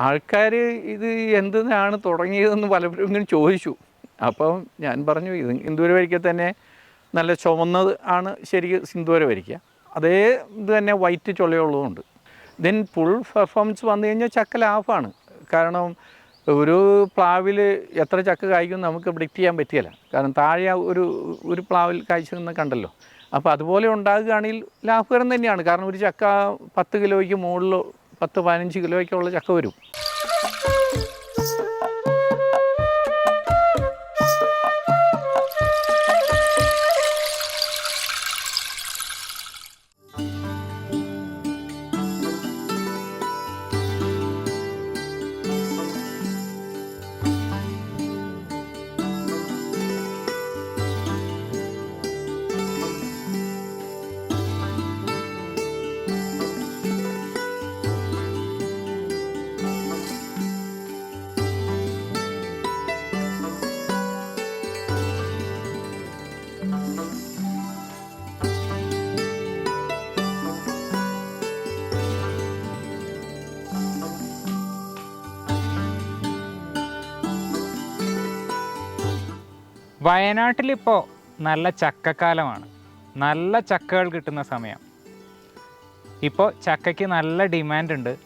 ആൾക്കാർ ഇത് എന്തിനാണ് തുടങ്ങിയതെന്ന് പലപ്പോഴും ഇങ്ങനെ ചോദിച്ചു. അപ്പം ഞാൻ പറഞ്ഞു ഇത് സിന്ദൂര വരിക്ക തന്നെ നല്ല ചുമന്നത് ആണ് ശരിക്കും സിന്ദൂര വരിക്ക. അതേ ഇത് തന്നെ വൈറ്റ് ചുളയുള്ളതുകൊണ്ട് ദെൻ ഫുൾ പെർഫോമൻസ് വന്നു കഴിഞ്ഞാൽ ചക്ക ലാഭമാണ്. കാരണം ഒരു പ്ലാവിൽ എത്ര ചക്ക കായ്ക്കും നമുക്ക് പ്രിഡിക്റ്റ് ചെയ്യാൻ പറ്റിയല്ല കാരണം താഴെ ഒരു ഒരു പ്ലാവിൽ കായ്ച്ചു നിന്ന് കണ്ടല്ലോ. അപ്പോൾ അതുപോലെ ഉണ്ടാകുകയാണെങ്കിൽ ലാഭകരം തന്നെയാണ്. കാരണം ഒരു ചക്ക പത്ത് കിലോയ്ക്ക് മുകളിൽ പത്ത് പതിനഞ്ച് കിലോയ്ക്കുള്ള ചക്ക വരും. വയനാട്ടിലിപ്പോൾ നല്ല ചക്കക്കാലമാണ്. നല്ല ചക്കകൾ കിട്ടുന്ന സമയം. ഇപ്പോൾ ചക്കയ്ക്ക് നല്ല ഡിമാൻഡ് ഉണ്ട്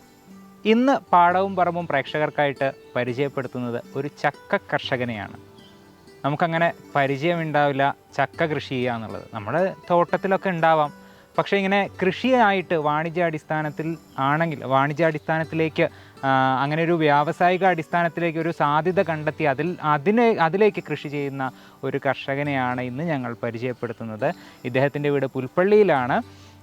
ഇന്ന് പാടവും പറമ്പും പ്രേക്ഷകർക്കായിട്ട് പരിചയപ്പെടുത്തുന്നത് ഒരു ചക്ക കർഷകനെയാണ്. നമുക്കങ്ങനെ പരിചയമുണ്ടാവില്ല ചക്ക കൃഷി ചെയ്യുക എന്നുള്ളത്. നമ്മുടെ തോട്ടത്തിലൊക്കെ ഉണ്ടാവാം. പക്ഷേ ഇങ്ങനെ കൃഷിയായിട്ട് വാണിജ്യാടിസ്ഥാനത്തിൽ ആണെങ്കിൽ വാണിജ്യാടിസ്ഥാനത്തിലേക്ക് അങ്ങനെ ഒരു വ്യാവസായിക അടിസ്ഥാനത്തിലേക്ക് ഒരു സാധ്യത കണ്ടെത്തി അതിൽ അതിനെ അതിലേക്ക് കൃഷി ചെയ്യുന്ന ഒരു കർഷകനെയാണ് ഇന്ന് ഞങ്ങൾ പരിചയപ്പെടുത്തുന്നത്. ഇദ്ദേഹത്തിന്റെ വീട് പുൽപ്പള്ളിയിലാണ്.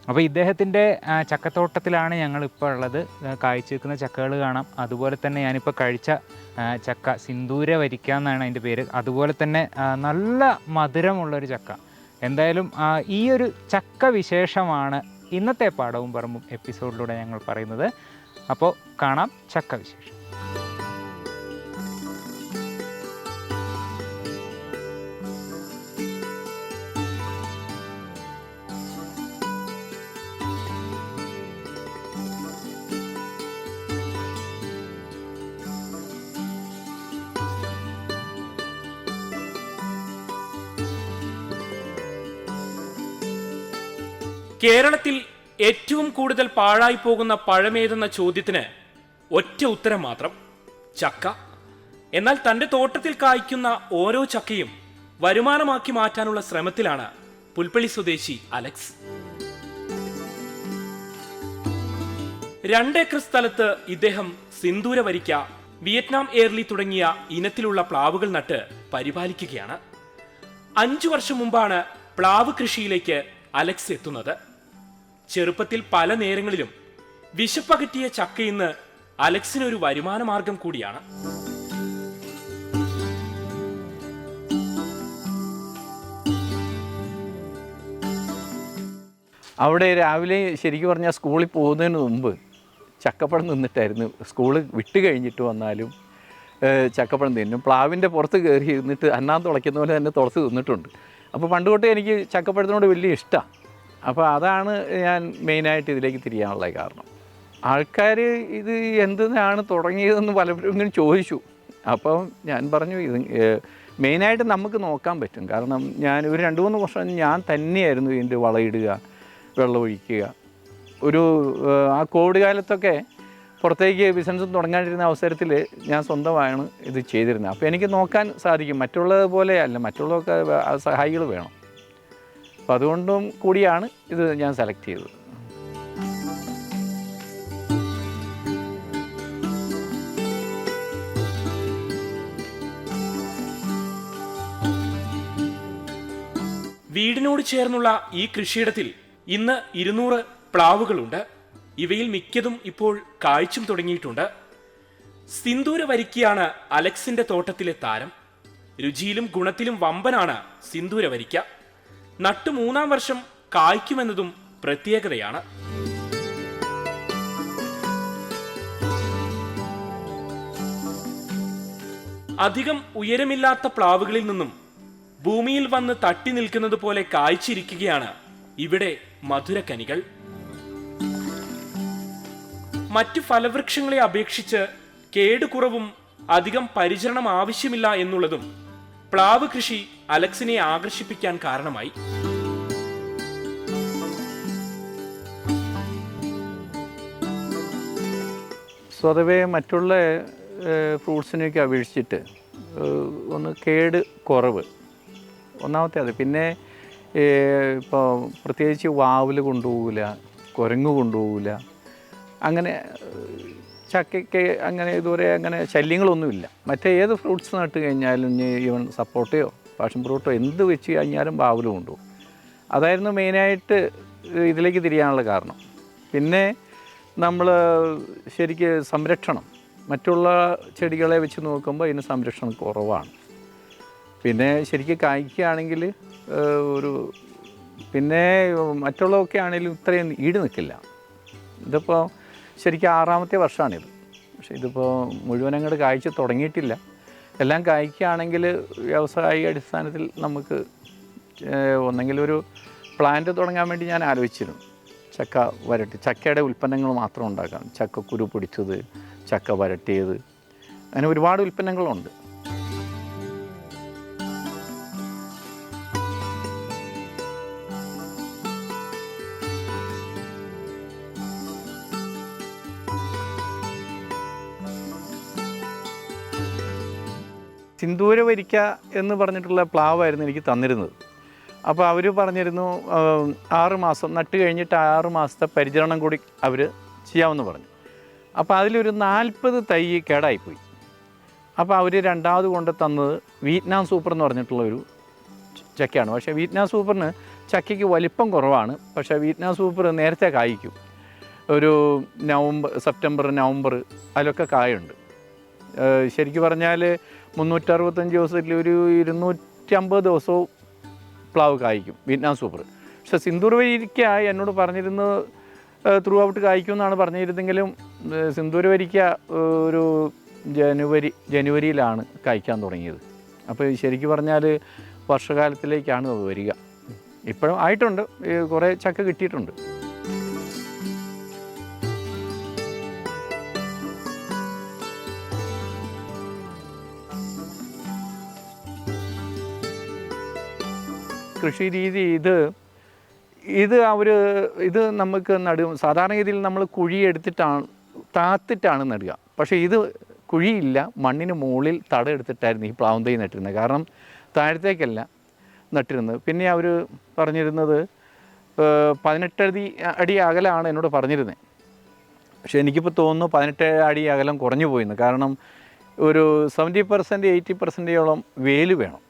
അപ്പോൾ ഇദ്ദേഹത്തിന്റെ ചക്കത്തോട്ടത്തിലാണ് ഞങ്ങളിപ്പോൾ ഉള്ളത്. കാഴ്ച നിൽക്കുന്ന ചക്കകൾ കാണാം. അതുപോലെ തന്നെ ഞാനിപ്പോൾ കഴിച്ച ചക്ക സിന്ദൂര വരിക്ക എന്നാണ് അതിന്റെ പേര്. അതുപോലെ തന്നെ നല്ല മധുരമുള്ളൊരു ചക്ക. എന്തായാലും ഈ ഒരു ചക്ക വിശേഷമാണ് ഇന്നത്തെ പാടവും പറമ്പും എപ്പിസോഡിലൂടെ ഞങ്ങൾ പറയുന്നത്. അപ്പോൾ കാണാം ചക്ക വിശേഷം. കേരളത്തിൽ ഏറ്റവും കൂടുതൽ പാഴായി പോകുന്ന പഴമേതെന്ന ചോദ്യത്തിന് ഒറ്റ ഉത്തരം മാത്രം. ചക്ക. എന്നാൽ തന്റെ തോട്ടത്തിൽ കായ്ക്കുന്ന ഓരോ ചക്കയും വരുമാനമാക്കി മാറ്റാനുള്ള ശ്രമത്തിലാണ് പുൽപ്പള്ളി സ്വദേശി അലക്സ്. രണ്ടേക്കർ സ്ഥലത്ത് ഇദ്ദേഹം സിന്ദൂര വരിക്ക വിയറ്റ്നാം എയർലി തുടങ്ങിയ ഇനത്തിലുള്ള പ്ലാവുകൾ നട്ട് പരിപാലിക്കുകയാണ്. അഞ്ചു വർഷം മുമ്പാണ് പ്ലാവ് കൃഷിയിലേക്ക് അലക്സ് എത്തുന്നത്. ചെറുപ്പത്തിൽ പല നേരങ്ങളിലും വിശപ്പകറ്റിയ ചക്ക ഇന്ന് അലക്സിന് ഒരു വരുമാന മാർഗം കൂടിയാണ്. അവിടെ രാവിലെ ശരിക്കും പറഞ്ഞാൽ സ്കൂളിൽ പോകുന്നതിന് മുമ്പ് ചക്കപ്പഴം നിന്നിട്ടായിരുന്നു. സ്കൂൾ വിട്ട് കഴിഞ്ഞിട്ട് വന്നാലും ചക്കപ്പഴം തിന്നും. പ്ലാവിന്റെ പുറത്ത് കയറി ഇരുന്നിട്ട് അന്നാൻ തുളയ്ക്കുന്ന പോലെ തന്നെ തുളച്ച് തിന്നിട്ടുണ്ട്. അപ്പോൾ പണ്ട് തൊട്ടേ എനിക്ക് ചക്കപ്പഴത്തിനോട് വലിയ ഇഷ്ടമാണ് അപ്പോൾ അതാണ് ഞാൻ മെയിനായിട്ട് ഇതിലേക്ക് തിരിയാനുള്ള കാരണം. ആൾക്കാർ ഇത് എന്തിനാണ് തുടങ്ങിയതെന്ന് പലപ്പോഴും ഇങ്ങനെ ചോദിച്ചു. അപ്പം ഞാൻ പറഞ്ഞു ഇത് മെയിനായിട്ട് നമുക്ക് നോക്കാൻ പറ്റും. കാരണം ഞാൻ ഒരു രണ്ട് മൂന്ന് വർഷം ഞാൻ തന്നെയായിരുന്നു ഇതിന്റെ വളയിടുക വെള്ളമൊഴിക്കുക ഒരു ആ കോവിഡ് കാലത്തൊക്കെ പുറത്തേക്ക് ബിസിനസ് തുടങ്ങാണ്ടിരുന്ന അവസരത്തിൽ ഞാൻ സ്വന്തമാണ് ഇത് ചെയ്തിരുന്നത്. അപ്പോൾ എനിക്ക് നോക്കാൻ സാധിക്കും. മറ്റുള്ളത് പോലെയല്ല മറ്റുള്ളതൊക്കെ വേ- സഹായികൾ വേണം. അപ്പോൾ അതുകൊണ്ടും കൂടിയാണ് ഇത് ഞാൻ സെലക്ട് ചെയ്തത്. വീടിനോട് ചേർന്നുള്ള ഈ കൃഷിയിടത്തിൽ ഇന്ന് ഇരുന്നൂറ് പ്ലാവുകളുണ്ട്. ഇവയിൽ മിക്കതും ഇപ്പോൾ കാഴ്ചും തുടങ്ങിയിട്ടുണ്ട്. സിന്ദൂര വരിക്കയാണ് അലക്സിന്റെ തോട്ടത്തിലെ താരം. രുചിയിലും ഗുണത്തിലും വമ്പനാണ് സിന്ദൂര വരിക്ക. നട്ടു മൂന്നാം വർഷം കായ്ക്കുമെന്നതും പ്രത്യേകതയാണ്. അധികം ഉയരമില്ലാത്ത പ്ലാവുകളിൽ നിന്നും ഭൂമിയിൽ വന്ന് തട്ടി നിൽക്കുന്നത് പോലെ കായ്ച്ചിരിക്കുകയാണ് ഇവിടെ മധുരക്കനികൾ. മറ്റു ഫലവൃക്ഷങ്ങളെ അപേക്ഷിച്ച് കേടുകുറവും അധികം പരിചരണം ആവശ്യമില്ല എന്നുള്ളതും പ്ലാവ് കൃഷി അലക്സിനെ ആകർഷിപ്പിക്കാൻ കാരണമായി. സ്വതവേ മറ്റുള്ള ഫ്രൂട്ട്സിനെയൊക്കെ അപേക്ഷിച്ചിട്ട് ഒന്ന് കേട് കുറവ്. ഒന്നാമത്തെ അത് പിന്നെ ഇപ്പോൾ പ്രത്യേകിച്ച് വാവിൽ കൊണ്ടുപോകില്ല കുരങ്ങ് കൊണ്ടുപോകില്ല അങ്ങനെ ചക്കയ്ക്ക് അങ്ങനെ ഇതുവരെ അങ്ങനെ ശല്യങ്ങളൊന്നുമില്ല. മറ്റേ ഏത് ഫ്രൂട്ട്സ് നട്ട് കഴിഞ്ഞാലും ഈവൻ സപ്പോട്ടയോ പാഷൻ ഫ്രൂട്ടോ എന്ത് വെച്ച് കഴിഞ്ഞാലും ബാവലും കൊണ്ടുപോകും. അതായിരുന്നു മെയിനായിട്ട് ഇതിലേക്ക് തിരിയാനുള്ള കാരണം. പിന്നെ നമ്മൾ ശരിക്ക് സംരക്ഷണം. മറ്റുള്ള ചെടികളെ വെച്ച് നോക്കുമ്പോൾ ഇതിന് സംരക്ഷണം കുറവാണ്. പിന്നെ ശരിക്കും കായ്ക്കുകയാണെങ്കിൽ ഒരു പിന്നെ മറ്റുള്ളതൊക്കെ ആണെങ്കിലും ഇത്രയും ഈട് നിൽക്കില്ല. ഇതിപ്പോൾ ശരിക്കും ആറാമത്തെ വർഷമാണിത്. പക്ഷേ ഇതിപ്പോൾ മുഴുവൻ അങ്ങോട്ട് കായ്ച്ച് തുടങ്ങിയിട്ടില്ല. എല്ലാം കായ്ക്കുകയാണെങ്കിൽ വ്യവസായിക അടിസ്ഥാനത്തിൽ നമുക്ക് ഒന്നെങ്കിലും ഒരു പ്ലാന്റ് തുടങ്ങാൻ വേണ്ടി ഞാൻ ആലോചിച്ചിരുന്നു. ചക്ക വരട്ടി ചക്കയുടെ ഉൽപ്പന്നങ്ങൾ മാത്രം ഉണ്ടാക്കാം. ചക്കക്കുരു പൊടിച്ചത് ചക്ക വരട്ടിയത്. അങ്ങനെ ഒരുപാട് ഉൽപ്പന്നങ്ങളുണ്ട്. സിന്ദൂര വരിക്ക എന്ന് പറഞ്ഞിട്ടുള്ള പ്ലാവായിരുന്നു എനിക്ക് തന്നിരുന്നത്. അപ്പോൾ അവർ പറഞ്ഞിരുന്നു ആറ് മാസം നട്ട് കഴിഞ്ഞിട്ട് ആറ് മാസത്തെ പരിചരണം കൂടി അവർ ചെയ്യാമെന്ന് പറഞ്ഞു. അപ്പോൾ അതിലൊരു നാൽപ്പത് തൈ കേടായിപ്പോയി. അപ്പോൾ അവർ രണ്ടാമത് കൊണ്ട് തന്നത് വിയറ്റ്നാം സൂപ്പർ എന്ന് പറഞ്ഞിട്ടുള്ള ഒരു ചക്കയാണ്. പക്ഷേ വിയറ്റ്നാം സൂപ്പറിന് ചക്കയ്ക്ക് വലിപ്പം കുറവാണ്. പക്ഷേ വിയറ്റ്നാം സൂപ്പർ നേരത്തെ കായ്ക്കും. ഒരു നവംബർ സെപ്റ്റംബർ നവംബർ അതിലൊക്കെ കായുണ്ട്. ശരിക്കും പറഞ്ഞാൽ മുന്നൂറ്ററുപത്തഞ്ച് ദിവസത്തിൽ ഒരു ഇരുന്നൂറ്റമ്പത് ദിവസവും പ്ലാവ് കായ്ക്കും. Vietnam super. പക്ഷേ സിന്ദൂർ എന്നോട് പറഞ്ഞിരുന്നത് ത്രൂ ഔട്ട് കായ്ക്കും എന്നാണ് പറഞ്ഞിരുന്നെങ്കിലും സിന്ദൂർ വരിക്ക ഒരു ജനുവരി ജനുവരിയിലാണ് കായ്ക്കാൻ തുടങ്ങിയത്. അപ്പോൾ ശരിക്കും പറഞ്ഞാൽ വർഷകാലത്തിലേക്കാണ് വരിക. ഇപ്പോഴും ആയിട്ടുണ്ട്. കുറേ ചക്ക കിട്ടിയിട്ടുണ്ട്. കൃഷി രീതി ഇത് ഇത് അവർ ഇത് നമുക്ക് നടും സാധാരണ രീതിയിൽ നമ്മൾ കുഴി എടുത്തിട്ടാണ് താത്തിട്ടാണ് നടുക. പക്ഷേ ഇത് കുഴിയില്ല മണ്ണിന് മുകളിൽ തട എടുത്തിട്ടായിരുന്നു ഈ പ്ലാവും തൈ നട്ടിരുന്നത്. കാരണം താഴത്തേക്കല്ല നട്ടിരുന്നത്. പിന്നെ അവർ പറഞ്ഞിരുന്നത് പതിനെട്ടടി പതിനെട്ട് അടി അകലാണ് എന്നോട് പറഞ്ഞിരുന്നത് പക്ഷേ എനിക്കിപ്പോൾ തോന്നുന്നു പതിനെട്ട് അടി അകലം കുറഞ്ഞു പോയിന്ന്. കാരണം ഒരു സെവന്റി പെർസെന്റ് എയ്റ്റി പെർസെന്റേജോളം വേൽ വേണം.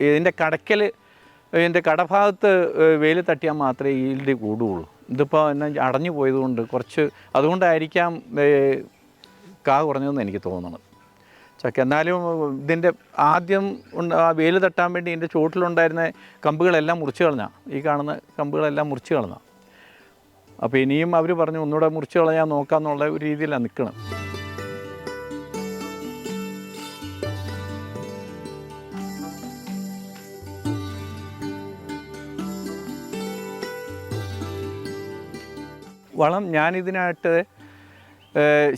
ഇതിന്റെ കടയ്ക്കൽ ഇതിന്റെ കടഭാഗത്ത് വെയിൽ തട്ടിയാൽ മാത്രമേ ഈൽഡ് കൂടുകയുള്ളൂ. ഇതിപ്പോൾ എന്നെ അടഞ്ഞു പോയതുകൊണ്ട് കുറച്ച് അതുകൊണ്ടായിരിക്കാം കാ കുറഞ്ഞതെന്ന് എനിക്ക് തോന്നുന്നത് ചക്ക എന്നാലും ഇതിന്റെ ആദ്യം ആ വെയിൽ തട്ടാൻ വേണ്ടി ഇതിന്റെ ചുവട്ടിലുണ്ടായിരുന്ന കമ്പുകളെല്ലാം മുറിച്ച് കളഞ്ഞാൽ ഈ കാണുന്ന കമ്പുകളെല്ലാം മുറിച്ച് കളഞ്ഞാൽ അപ്പോൾ ഇനിയും അവർ പറഞ്ഞു ഒന്നുകൂടെ മുറിച്ച് കളയാൻ നോക്കാമെന്നുള്ള ഒരു രീതിയിലാണ് നിൽക്കണം വളം ഞാനിതിനായിട്ട്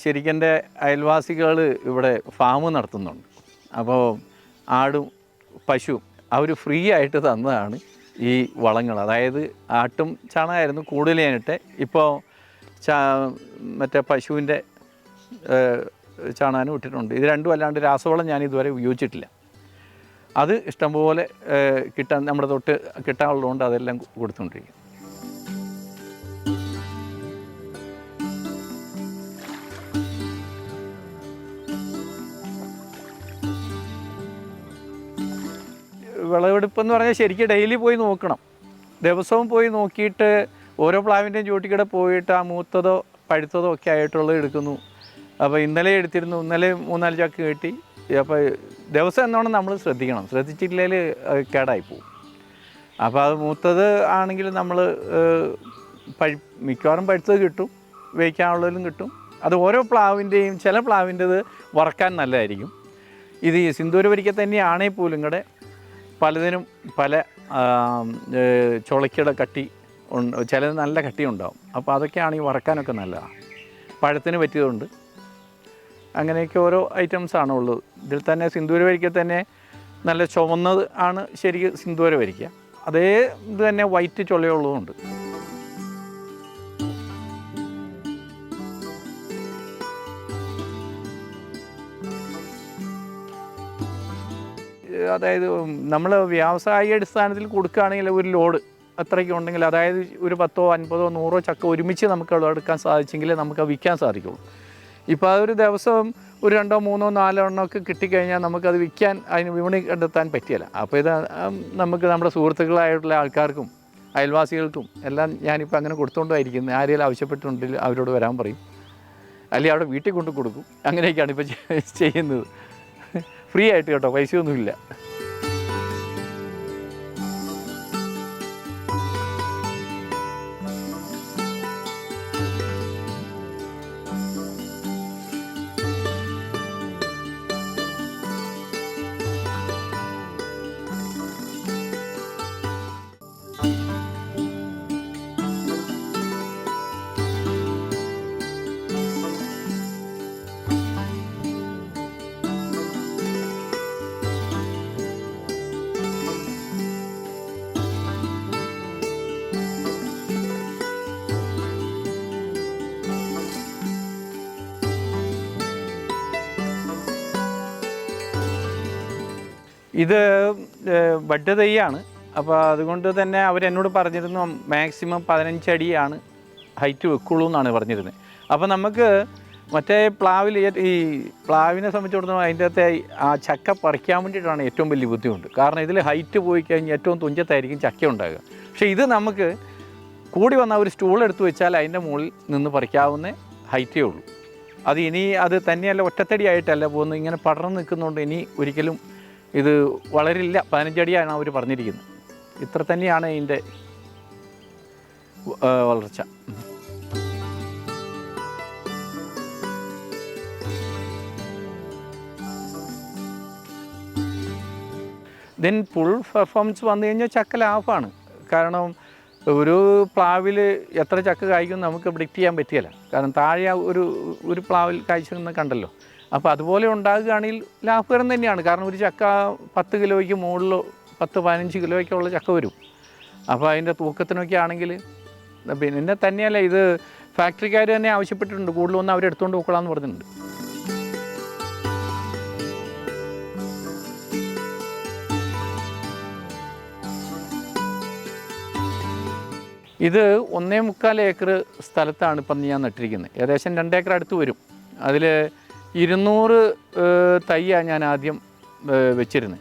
ശരിക്കും എന്റെ അയൽവാസികൾ ഇവിടെ ഫാം നടത്തുന്നുണ്ട്. അപ്പോൾ ആടും പശുവും അവർ ഫ്രീ ആയിട്ട് തന്നതാണ് ഈ വളങ്ങൾ. അതായത് ആട്ടും ചാണകമായിരുന്നു കൂടുതൽ ഞാനിട്ട് ഇപ്പോൾ ചാ മറ്റേ പശുവിന്റെ ചാണാനും ഇട്ടിട്ടുണ്ട്. ഇത് രണ്ടും അല്ലാണ്ട് രാസവളം ഞാൻ ഇതുവരെ ഉപയോഗിച്ചിട്ടില്ല. അത് ഇഷ്ടംപോലെ കിട്ടാൻ നമ്മുടെ തൊട്ട് കിട്ടാനുള്ളതുകൊണ്ട് അതെല്ലാം കൊടുത്തുകൊണ്ടിരിക്കും വിളവെടുപ്പ് എന്ന് പറഞ്ഞാൽ ശരിക്കും ഡെയിലി പോയി നോക്കണം. ദിവസവും പോയി നോക്കിയിട്ട് ഓരോ പ്ലാവിന്റെയും ചൂട്ടിക്കിടെ പോയിട്ട് ആ മൂത്തതോ പഴുത്തതോ ഒക്കെ ആയിട്ടുള്ളത് എടുക്കുന്നു. അപ്പോൾ ഇന്നലെ എടുത്തിരുന്നു ഇന്നലെ മൂന്നാൽ ചാക്ക് കിട്ടി. അപ്പോൾ ദിവസം എന്നോണം നമ്മൾ ശ്രദ്ധിക്കണം. ശ്രദ്ധിച്ചിട്ടില്ലെങ്കിൽ അത് കേടായി പോകും അപ്പോൾ അത് മൂത്തത് ആണെങ്കിൽ നമ്മൾ പഴു മിക്കവാറും പഴുത്തത് കിട്ടും വേവിക്കാനുള്ളതിലും കിട്ടും. അത് ഓരോ പ്ലാവിന്റെയും ചില പ്ലാവിന്റെത് വറക്കാൻ നല്ലതായിരിക്കും. ഇത് ഈ സിന്ദൂര വരിക്ക തന്നെയാണെങ്കിൽ പോലും ഇങ്ങടെ പലതിനും പല ചുളയ്ക്കയുടെ കട്ടി ചിലത് നല്ല കട്ടി ഉണ്ടാവും. അപ്പോൾ ഈ വറക്കാനൊക്കെ നല്ലതാണ് പഴത്തിന് പറ്റിയതുണ്ട്. അങ്ങനെയൊക്കെ ഓരോ ഐറ്റംസ് ആണ് ഉള്ളത്. ഇതിൽ തന്നെ സിന്ദൂര വരിക്ക തന്നെ നല്ല ചുവന്നത് ആണ് ശരിക്കും സിന്ദൂര വരിക്ക. അതേ ഇത് തന്നെ വൈറ്റ് ചൊള്ളയുള്ളതുമുണ്ട് അതായത് നമ്മൾ വ്യാവസായിക അടിസ്ഥാനത്തിൽ കൊടുക്കുകയാണെങ്കിൽ ഒരു ലോഡ് അത്രയ്ക്ക് ഉണ്ടെങ്കിൽ അതായത് ഒരു പത്തോ അൻപതോ നൂറോ ചക്ക ഒരുമിച്ച് നമുക്ക് എടുക്കാൻ സാധിച്ചെങ്കിൽ നമുക്ക് വിൽക്കാൻ സാധിക്കുള്ളൂ. ഇപ്പോൾ അതൊരു ദിവസം ഒരു രണ്ടോ മൂന്നോ നാലോ എണ്ണോ ഒക്കെ കിട്ടിക്കഴിഞ്ഞാൽ നമുക്കത് വിൽക്കാൻ അതിന് വിപണി കണ്ടെത്താൻ പറ്റിയല്ല അപ്പോൾ ഇത് നമുക്ക് നമ്മുടെ സുഹൃത്തുക്കളായിട്ടുള്ള ആൾക്കാർക്കും അയൽവാസികൾക്കും എല്ലാം ഞാനിപ്പോൾ അങ്ങനെ കൊടുത്തുകൊണ്ടായിരിക്കുന്നത് ആരെങ്കിലും ആവശ്യപ്പെട്ടിട്ടുണ്ടെങ്കിൽ അവരോട് വരാൻ പറയും. അല്ലെങ്കിൽ അവിടെ വീട്ടിൽ കൊണ്ട് കൊടുക്കും. അങ്ങനെയൊക്കെയാണ് ഇപ്പോൾ ചെയ്യുന്നത്. ഫ്രീ ആയിട്ട് കേട്ടോ പൈസയൊന്നുമില്ല. ഇത് ബഡ് തൈയാണ്. അപ്പോൾ അതുകൊണ്ട് തന്നെ അവർ എന്നോട് പറഞ്ഞിരുന്നു മാക്സിമം പതിനഞ്ചടിയാണ് ഹൈറ്റ് വെക്കുള്ളൂ എന്നാണ് പറഞ്ഞിരുന്നത്. അപ്പോൾ നമുക്ക് മറ്റേ പ്ലാവിൽ ഈ പ്ലാവിനെ സംബന്ധിച്ചിടത്തോളം അതിന്റെ അകത്തെ ആ ചക്ക പറിക്കാൻ വേണ്ടിയിട്ടാണ് ഏറ്റവും വലിയ ബുദ്ധിമുട്ട്. കാരണം ഇതിൽ ഹൈറ്റ് പോയി കഴിഞ്ഞാൽ ഏറ്റവും തുഞ്ചത്തായിരിക്കും ചക്ക ഉണ്ടാകുക. പക്ഷേ ഇത് നമുക്ക് കൂടി വന്ന ഒരു സ്റ്റൂൾ എടുത്തു വെച്ചാൽ അതിന്റെ മുകളിൽ നിന്ന് പറിക്കാവുന്ന ഹൈറ്റേ ഉള്ളൂ. അത് ഇനി അത് തന്നെയല്ല ഒറ്റത്തടി ആയിട്ടല്ല പോകുന്നത്. ഇങ്ങനെ പടർന്ന് നിൽക്കുന്നതുകൊണ്ട് ഇനി ഒരിക്കലും ഇത് വളരില്ല. പതിനഞ്ചടിയാണ് അവർ പറഞ്ഞിരിക്കുന്നത്. ഇത്ര തന്നെയാണ് ഇതിന്റെ വളർച്ച. ദെൻ ഫുൾ പെർഫോമൻസ് വന്നു കഴിഞ്ഞാൽ ചക്ക ലാഭമാണ്. കാരണം ഒരു പ്ലാവിൽ എത്ര ചക്ക കായ്ക്കും നമുക്ക് പ്രിഡിക്റ്റ് ചെയ്യാൻ പറ്റിയല്ല കാരണം താഴെ ഒരു ഒരു പ്ലാവിൽ കായ്ച്ചെന്ന് കണ്ടല്ലോ. അപ്പോൾ അതുപോലെ ഉണ്ടാകുകയാണെങ്കിൽ ലാഭകരം തന്നെയാണ്. കാരണം ഒരു ചക്ക പത്ത് കിലോയ്ക്ക് മുകളിൽ പത്ത് പതിനഞ്ച് കിലോയ്ക്ക് ഉള്ള ചക്ക വരും. അപ്പോൾ അതിന്റെ തൂക്കത്തിനൊക്കെ ആണെങ്കിൽ പിന്നെ തന്നെയല്ല ഇത് ഫാക്ടറിക്കാർ തന്നെ ആവശ്യപ്പെട്ടിട്ടുണ്ട്. കൂടുതലൊന്നും അവരെടുത്തുകൊണ്ട് പോയിക്കൊള്ളാമെന്ന് പറഞ്ഞിട്ടുണ്ട്. ഇത് ഒന്നേ മുക്കാൽ ഏക്കർ സ്ഥലത്താണ് ഇപ്പം ഞാൻ നട്ടിരിക്കുന്നത്. ഏകദേശം രണ്ട് ഏക്കർ അടുത്ത് വരും. അതിൽ ഇരുന്നൂറ് തൈയാണ് ഞാൻ ആദ്യം വെച്ചിരുന്നത്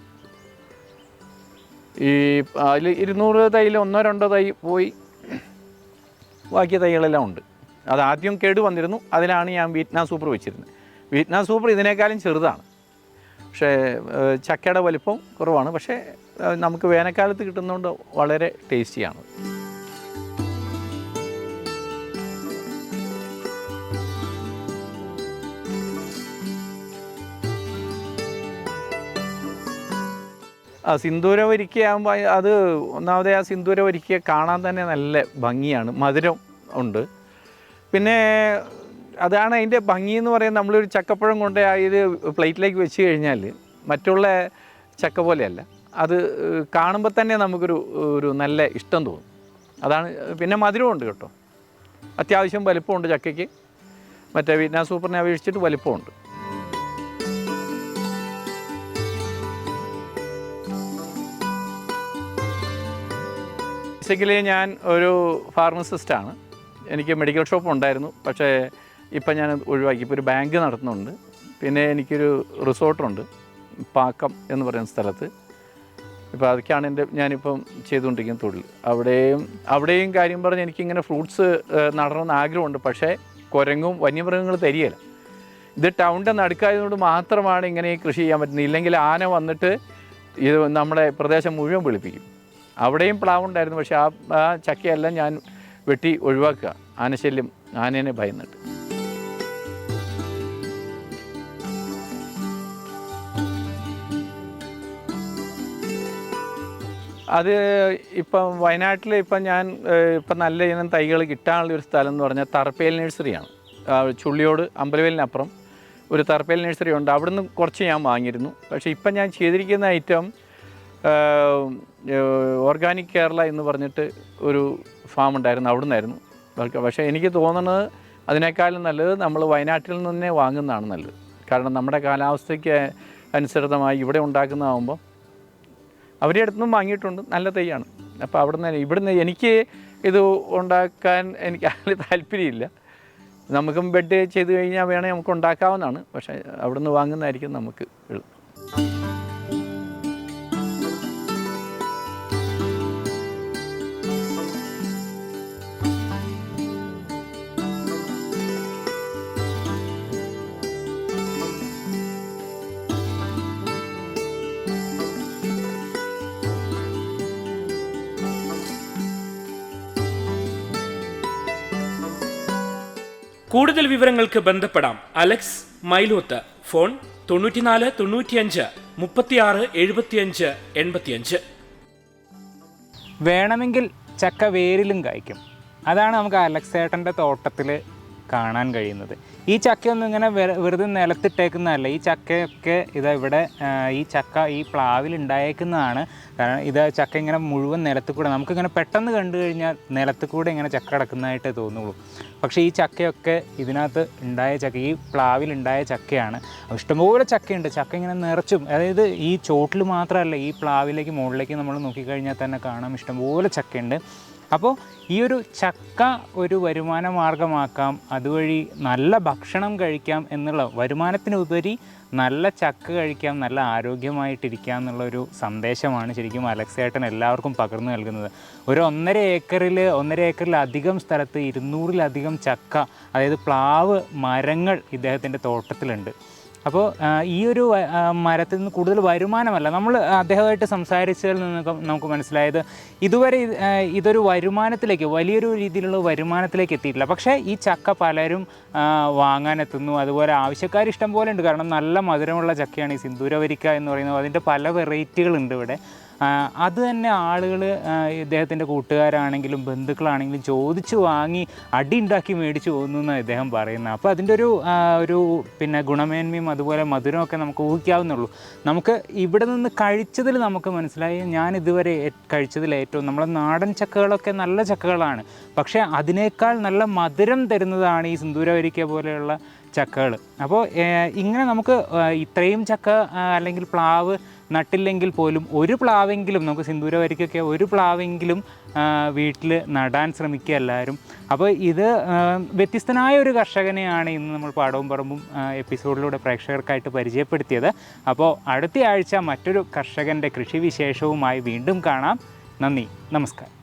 ഈ അതിൽ ഇരുന്നൂറ് തൈയിൽ ഒന്നോ രണ്ടോ തൈ പോയി. ബാക്കി തൈകളെല്ലാം ഉണ്ട്. അത് ആദ്യം കേട് വന്നിരുന്നു. അതിലാണ് ഞാൻ വീറ്റ്നാ സൂപ്പർ വെച്ചിരുന്നത്. വീറ്റ്നാ സൂപ്പർ ഇതിനേക്കാളും ചെറുതാണ്. പക്ഷേ ചക്കയുടെ വലിപ്പം കുറവാണ്. പക്ഷേ നമുക്ക് വേനൽക്കാലത്ത് കിട്ടുന്നതുകൊണ്ട് വളരെ ടേസ്റ്റിയാണ്. ആ സിന്ദൂര വരിക്കയാകുമ്പോൾ അത് ഒന്നാമതേ ആ സിന്ദൂര വരിക്ക കാണാൻ തന്നെ നല്ല ഭംഗിയാണ്. മധുരം ഉണ്ട്. പിന്നെ അതാണ് അതിന്റെ ഭംഗി എന്ന് പറയുന്നത് നമ്മളൊരു ചക്കപ്പഴം കൊണ്ട് ഇത് പ്ലേറ്റിലേക്ക് വെച്ച് കഴിഞ്ഞാൽ മറ്റുള്ള ചക്ക പോലെയല്ല. അത് കാണുമ്പോൾ തന്നെ നമുക്കൊരു ഒരു നല്ല ഇഷ്ടം തോന്നും. അതാണ് പിന്നെ മധുരമുണ്ട് കേട്ടോ. അത്യാവശ്യം വലിപ്പമുണ്ട് ചക്കയ്ക്ക്. മറ്റേ വിറ്റ്നാ സൂപ്പറിനെ അപേക്ഷിച്ചിട്ട് വലിപ്പമുണ്ട്. ബേസിക്കലി ഞാൻ ഒരു ഫാർമസിസ്റ്റാണ് എനിക്ക് മെഡിക്കൽ ഷോപ്പ് ഉണ്ടായിരുന്നു. പക്ഷേ ഇപ്പം ഞാൻ ഒഴിവാക്കി. ഇപ്പോൾ ഒരു ബാങ്ക് നടത്തുന്നുണ്ട്. പിന്നെ എനിക്കൊരു റിസോർട്ടുണ്ട് പാക്കം എന്ന് പറയുന്ന സ്ഥലത്ത്. ഇപ്പോൾ അതൊക്കെയാണ് എന്റെ ഞാനിപ്പം ചെയ്തുകൊണ്ടിരിക്കുന്ന തൊഴിൽ. അവിടെയും അവിടെയും കാര്യം പറഞ്ഞ് എനിക്കിങ്ങനെ ഫ്രൂട്ട്സ് നടണമെന്ന് ആഗ്രഹമുണ്ട്. പക്ഷേ കുരങ്ങും വന്യമൃഗങ്ങൾ തരികയില്ല. ഇത് ടൗണിന്റെ നടുക്കായതുകൊണ്ട് മാത്രമാണ് ഇങ്ങനെ കൃഷി ചെയ്യാൻ പറ്റുന്നത്. ഇല്ലെങ്കിൽ ആന വന്നിട്ട് ഇത് നമ്മുടെ പ്രദേശം മുഴുവൻ വെളുപ്പിക്കും. അവിടെയും പ്ലാവുണ്ടായിരുന്നു. പക്ഷേ ആ ആ ചക്കയെല്ലാം ഞാൻ വെട്ടി ഒഴിവാക്കുക. ആനശല്യം ആനേനെ ഭയന്നിട്ട്. അത് ഇപ്പം വയനാട്ടിൽ ഇപ്പം ഞാൻ ഇപ്പം നല്ല ഇനം തൈകൾ കിട്ടാനുള്ള ഒരു സ്ഥലം എന്ന് പറഞ്ഞാൽ തറപ്പേൽ നഴ്സറിയാണ്. ചുള്ളിയോട് അമ്പലവേലിനപ്പുറം ഒരു തറപ്പേൽ നഴ്സറി ഉണ്ട്. അവിടുന്ന് കുറച്ച് ഞാൻ വാങ്ങിയിരുന്നു. പക്ഷേ ഇപ്പം ഞാൻ ചെയ്തിരിക്കുന്ന ഐറ്റം ഓർഗാനിക് കേരള എന്ന് പറഞ്ഞിട്ട് ഒരു ഫാം ഉണ്ടായിരുന്നു അവിടെ നിന്നായിരുന്നു പക്ഷേ എനിക്ക് തോന്നുന്നത് അതിനേക്കാളും നല്ലത് നമ്മൾ വയനാട്ടിൽ നിന്ന് വാങ്ങുന്നതാണ് നല്ലത്. കാരണം നമ്മുടെ കാലാവസ്ഥയ്ക്ക് അനുസൃതമായി ഇവിടെ ഉണ്ടാക്കുന്നതാകുമ്പോൾ അവരുടെ അടുത്തുനിന്നും വാങ്ങിയിട്ടുണ്ട് നല്ല തൈയാണ്. അപ്പോൾ അവിടെ നിന്ന് ഇവിടുന്ന് എനിക്ക് ഇത് ഉണ്ടാക്കാൻ എനിക്ക് അതിൽ താല്പര്യമില്ല. നമുക്കും ബെഡ് ചെയ്ത് കഴിഞ്ഞാൽ വേണേൽ നമുക്ക് ഉണ്ടാക്കാവുന്നതാണ് പക്ഷേ അവിടുന്ന് വാങ്ങുന്നതായിരിക്കും നമുക്ക് എളുപ്പം. കൂടുതൽ വിവരങ്ങൾക്ക് ബന്ധപ്പെടാം. അലക്സ് മൈലോത്ത്. ഫോൺ തൊണ്ണൂറ്റിനാല് തൊണ്ണൂറ്റിയഞ്ച് മുപ്പത്തിയാറ് എഴുപത്തിയഞ്ച് എൺപത്തിയഞ്ച്. വേണമെങ്കിൽ ചക്ക വേരിലും കായ്ക്കും. അതാണ് നമുക്ക് അലക്സേട്ടന്റെ തോട്ടത്തിൽ കാണാൻ കഴിയുന്നത്. ഈ ചക്കയൊന്നും ഇങ്ങനെ വെറുതെ നിലത്തിട്ടേക്കുന്നതല്ല. ഈ ചക്കയൊക്കെ ഇതാ ഇവിടെ ഈ ചക്ക ഈ പ്ലാവിൽ ഉണ്ടായേക്കുന്നതാണ്. കാരണം ഇത് ചക്ക ഇങ്ങനെ മുഴുവൻ നിലത്ത് കൂടെ നമുക്കിങ്ങനെ പെട്ടെന്ന് കണ്ടു കഴിഞ്ഞാൽ നിലത്ത് കൂടെ ഇങ്ങനെ ചക്ക കിടക്കുന്നതായിട്ടേ തോന്നുള്ളൂ. പക്ഷേ ഈ ചക്കയൊക്കെ ഇതിനകത്ത് ഉണ്ടായ ചക്ക ഈ പ്ലാവിൽ ഉണ്ടായ ചക്കയാണ്. ഇഷ്ടംപോലെ ചക്കയുണ്ട്. ചക്ക ഇങ്ങനെ നിറച്ചും അതായത് ഈ ചോട്ടിൽ മാത്രമല്ല ഈ പ്ലാവിലേക്ക് മുകളിലേക്ക് നമ്മൾ നോക്കിക്കഴിഞ്ഞാൽ തന്നെ കാണാം ഇഷ്ടംപോലെ ചക്കയുണ്ട്. അപ്പോൾ ഈ ഒരു ചക്ക ഒരു വരുമാന മാർഗമാക്കാം അതുവഴി നല്ല ഭക്ഷണം കഴിക്കാം എന്നുള്ള വരുമാനത്തിനുപരി നല്ല ചക്ക കഴിക്കാം നല്ല ആരോഗ്യമായിട്ടിരിക്കാം എന്നുള്ളൊരു സന്ദേശമാണ് ശരിക്കും അലക്സേട്ടൻ എല്ലാവർക്കും പകർന്നു നൽകുന്നത്. ഒരു ഒന്നര ഏക്കറിൽ ഒന്നര ഏക്കറിലധികം സ്ഥലത്ത് ഇരുന്നൂറിലധികം ചക്ക അതായത് പ്ലാവ് മരങ്ങൾ ഇദ്ദേഹത്തിന്റെ തോട്ടത്തിലുണ്ട്. അപ്പോൾ ഈ ഒരു മരത്തിൽ നിന്ന് കൂടുതൽ വരുമാനമല്ല. നമ്മൾ അദ്ദേഹമായിട്ട് സംസാരിച്ചതിൽ നിന്നൊക്കെ നമുക്ക് മനസ്സിലായത് ഇതുവരെ ഇതൊരു വരുമാനത്തിലേക്ക് വലിയൊരു രീതിയിലുള്ള വരുമാനത്തിലേക്ക് എത്തിയിട്ടില്ല. പക്ഷേ ഈ ചക്ക പലരും വാങ്ങാനെത്തുന്നു. അതുപോലെ ആവശ്യക്കാർ ഇഷ്ടം പോലെ ഉണ്ട്. കാരണം നല്ല മധുരമുള്ള ചക്കയാണ് ഈ സിന്ദൂരവരിക്ക എന്ന് പറയുന്നത്. അതിന്റെ പല വെറൈറ്റികളുണ്ട് ഇവിടെ. അത് തന്നെ ആളുകൾ ഇദ്ദേഹത്തിന്റെ കൂട്ടുകാരാണെങ്കിലും ബന്ധുക്കളാണെങ്കിലും ചോദിച്ചു വാങ്ങി അടി ഉണ്ടാക്കി മേടിച്ചു പോകുന്നു എന്നാണ് ഇദ്ദേഹം പറയുന്നത്. അപ്പോൾ അതിന്റെ ഒരു ഒരു പിന്നെ ഗുണമേന്മയും അതുപോലെ മധുരമൊക്കെ നമുക്ക് ഊഹിക്കാവുന്നുള്ളൂ നമുക്ക് ഇവിടെ നിന്ന് കഴിച്ചതിൽ നമുക്ക് മനസ്സിലായി. ഞാൻ ഇതുവരെ കഴിച്ചതിൽ ഏറ്റവും നമ്മുടെ നാടൻ ചക്കകളൊക്കെ നല്ല ചക്കകളാണ്. പക്ഷേ അതിനേക്കാൾ നല്ല മധുരം തരുന്നതാണ് ഈ സിന്ദൂരവരിക്ക പോലെയുള്ള ചക്കകൾ അപ്പോൾ ഇങ്ങനെ നമുക്ക് ഇത്രയും ചക്ക അല്ലെങ്കിൽ പ്ലാവ് നട്ടില്ലെങ്കിൽ പോലും ഒരു പ്ലാവെങ്കിലും നമുക്ക് സിന്ദൂരവരിക്കൊക്കെ ഒരു പ്ലാവെങ്കിലും വീട്ടിൽ നടാൻ ശ്രമിക്കുക എല്ലാവരും. അപ്പോൾ ഇത് വ്യത്യസ്തനായ ഒരു കർഷകനെയാണ് ഇന്ന് നമ്മൾ പാടവും പറമ്പും എപ്പിസോഡിലൂടെ പ്രേക്ഷകർക്കായിട്ട് പരിചയപ്പെടുത്തിയത്. അപ്പോൾ അടുത്ത ആഴ്ച മറ്റൊരു കർഷകന്റെ കൃഷി വിശേഷവുമായി വീണ്ടും കാണാം. നന്ദി. നമസ്കാരം.